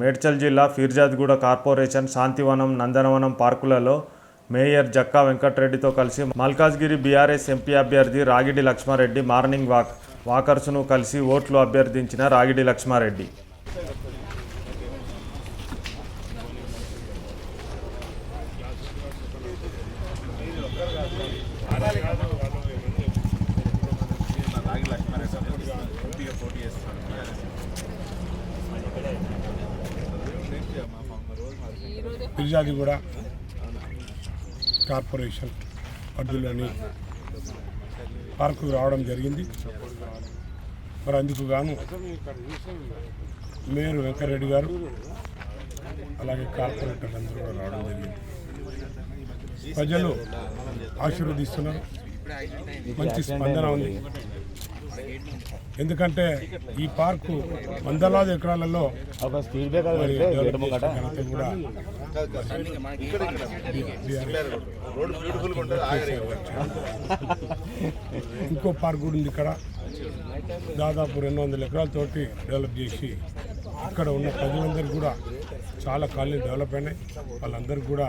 మేడ్చల్ జిల్లా ఫిర్జాద్గూడ కార్పొరేషన్ శాంతివనం నందనవనం పార్కులలో మేయర్ జక్కా వెంకటరెడ్డితో కలిసి మల్కాజ్గిరి బీఆర్ఎస్ ఎంపీ అభ్యర్థి రాగిడి లక్ష్మారెడ్డి మార్నింగ్ వాక్ వాకర్స్ను కలిసి ఓట్లు అభ్యర్థించిన రాగిడి లక్ష్మారెడ్డి. ఫిర్యాదు కూడా కార్పొరేషన్ పరిధిలోని పార్కు రావడం జరిగింది. మరి అందుకు గాను మేయర్ వెంకరెడ్డి గారు అలాగే కార్పొరేటర్ అందరూ కూడా రావడం జరిగింది. ప్రజలు ఆశీర్వదిస్తున్నారు. మంచి స్పందన ఉంది. ఎందుకంటే ఈ పార్కు వందలాది ఎకరాలలో కూడా ఇంకో పార్క్ కూడా ఉంది ఇక్కడ. దాదాపు రెండు వందల ఎకరాలతోటి డెవలప్ చేసి ఇక్కడ ఉన్న ప్రజలందరూ కూడా చాలా కాలనీ డెవలప్ అయినాయి. వాళ్ళందరూ కూడా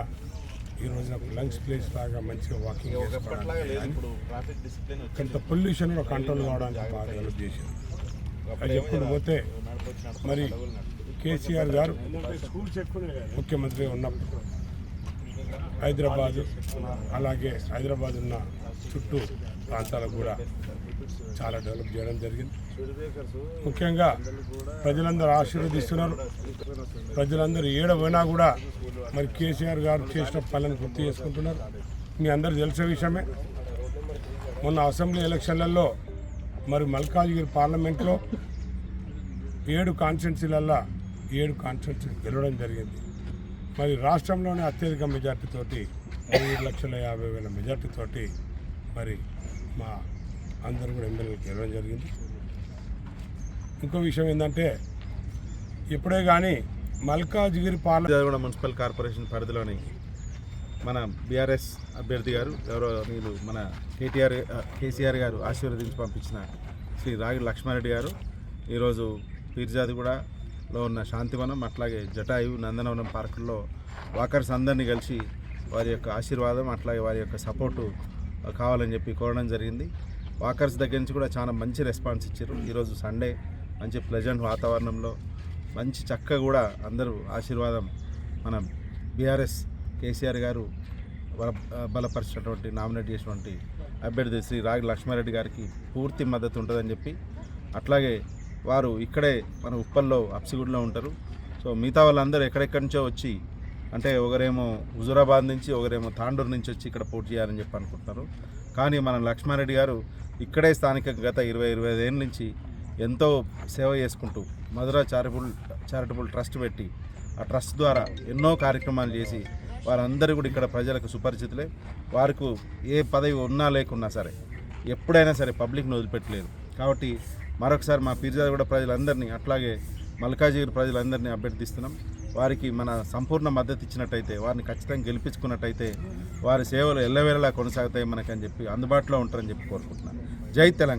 ఈ రోజున లంచ్ ప్లేస్ లాగా మంచిగా వాకింగ్ చేసుకోవడానికి కొంత పొల్యూషన్ కూడా కంట్రోల్ కావడానికి బాగా డెవలప్ చేశారు. అది చెప్పుకుంటూ పోతే మరి కేసీఆర్ గారు ముఖ్యమంత్రి ఉన్నప్పుడు హైదరాబాదు అలాగే హైదరాబాద్ ఉన్న చుట్టూ ప్రాంతాలకు కూడా చాలా డెవలప్ చేయడం జరిగింది. ముఖ్యంగా ప్రజలందరూ ఆశీర్వదిస్తున్నారు. ప్రజలందరూ ఏడ పోయినా కూడా మరి కేసీఆర్ గారు చేసిన పనులను గుర్తు చేసుకుంటున్నారు. మీ అందరు తెలిసే విషయమే. మొన్న అసెంబ్లీ ఎలక్షన్లలో మరి మల్కాజ్గిరి పార్లమెంట్లో ఏడు కాన్స్టిట్యున్సీలల్లో ఏడు కాన్స్టిట్యున్సీ గెలవడం జరిగింది. మరి రాష్ట్రంలోనే అత్యధిక మెజార్టీతోటి మూడు లక్షల యాభై వేల మెజార్టీతోటి మరి మా అందరూ కూడా ఎమ్మెల్యేలు గెలవడం జరిగింది. ఇంకో విషయం ఏంటంటే ఇప్పుడే కానీ మల్కాజ్గిరి పాల కూడా మున్సిపల్ కార్పొరేషన్ పరిధిలోని మన బీఆర్ఎస్ అభ్యర్థి గారు ఎవరో మీరు మన కేటీఆర్ కేసీఆర్ గారు ఆశీర్వదించి పంపించిన శ్రీ రాగి లక్ష్మారెడ్డి గారు. ఈరోజు పీర్జాదిగూడలో ఉన్న శాంతివనం అట్లాగే జటాయు నందనవనం పార్కుల్లో వాకర్స్ అందరినీ కలిసి వారి యొక్క ఆశీర్వాదం అట్లాగే వారి యొక్క సపోర్టు కావాలని చెప్పి కోరడం జరిగింది. వాకర్స్ దగ్గర నుంచి కూడా చాలా మంచి రెస్పాన్స్ ఇచ్చారు. ఈరోజు సండే మంచి ప్లెజెంట్ వాతావరణంలో మంచి చక్కగా కూడా అందరూ ఆశీర్వాదం మన బీఆర్ఎస్ కేసీఆర్ గారు బల బలపరిచినటువంటి నామినేట్ చేసినటువంటి అభ్యర్థి శ్రీ రాగి లక్ష్మారెడ్డి గారికి పూర్తి మద్దతు ఉంటుందని చెప్పి అట్లాగే వారు ఇక్కడే మన ఉప్పల్లో అప్సిగూడలో ఉంటారు. సో మిగతా వాళ్ళందరూ ఎక్కడెక్కడి నుంచో వచ్చి అంటే ఒకరేమో హుజురాబాద్ నుంచి ఒకరేమో తాండూరు నుంచి వచ్చి ఇక్కడ పోటీ చేయాలని చెప్పి అనుకుంటున్నారు. కానీ మన లక్ష్మారెడ్డి గారు ఇక్కడే స్థానిక గత ఇరవై ఇరవై ఐదు ఏళ్ళ నుంచి ఎంతో సేవ చేసుకుంటూ మధుర చారిటబుల్ చారిటబుల్ ట్రస్ట్ పెట్టి ఆ ట్రస్ట్ ద్వారా ఎన్నో కార్యక్రమాలు చేసి వారందరూ కూడా ఇక్కడ ప్రజలకు సుపరిచితులే వారికి ఏ పదవి ఉన్నా లేకున్నా సరే ఎప్పుడైనా సరే పబ్లిక్ను వదిలిపెట్టలేదు. కాబట్టి మరొకసారి మా ఫిర్యాదు కూడా ప్రజలందరినీ అట్లాగే మల్కాజిగిరి ప్రజలందరినీ అభ్యర్థిస్తున్నాం. వారికి మన సంపూర్ణ మద్దతు ఇచ్చినట్టయితే వారిని ఖచ్చితంగా గెలిపించుకున్నట్టయితే వారి సేవలు ఎల్లవేళలా కొనసాగుతాయి మనకని చెప్పి అందుబాటులో ఉంటారని చెప్పి కోరుకుంటున్నాను. జై తెలంగాణ.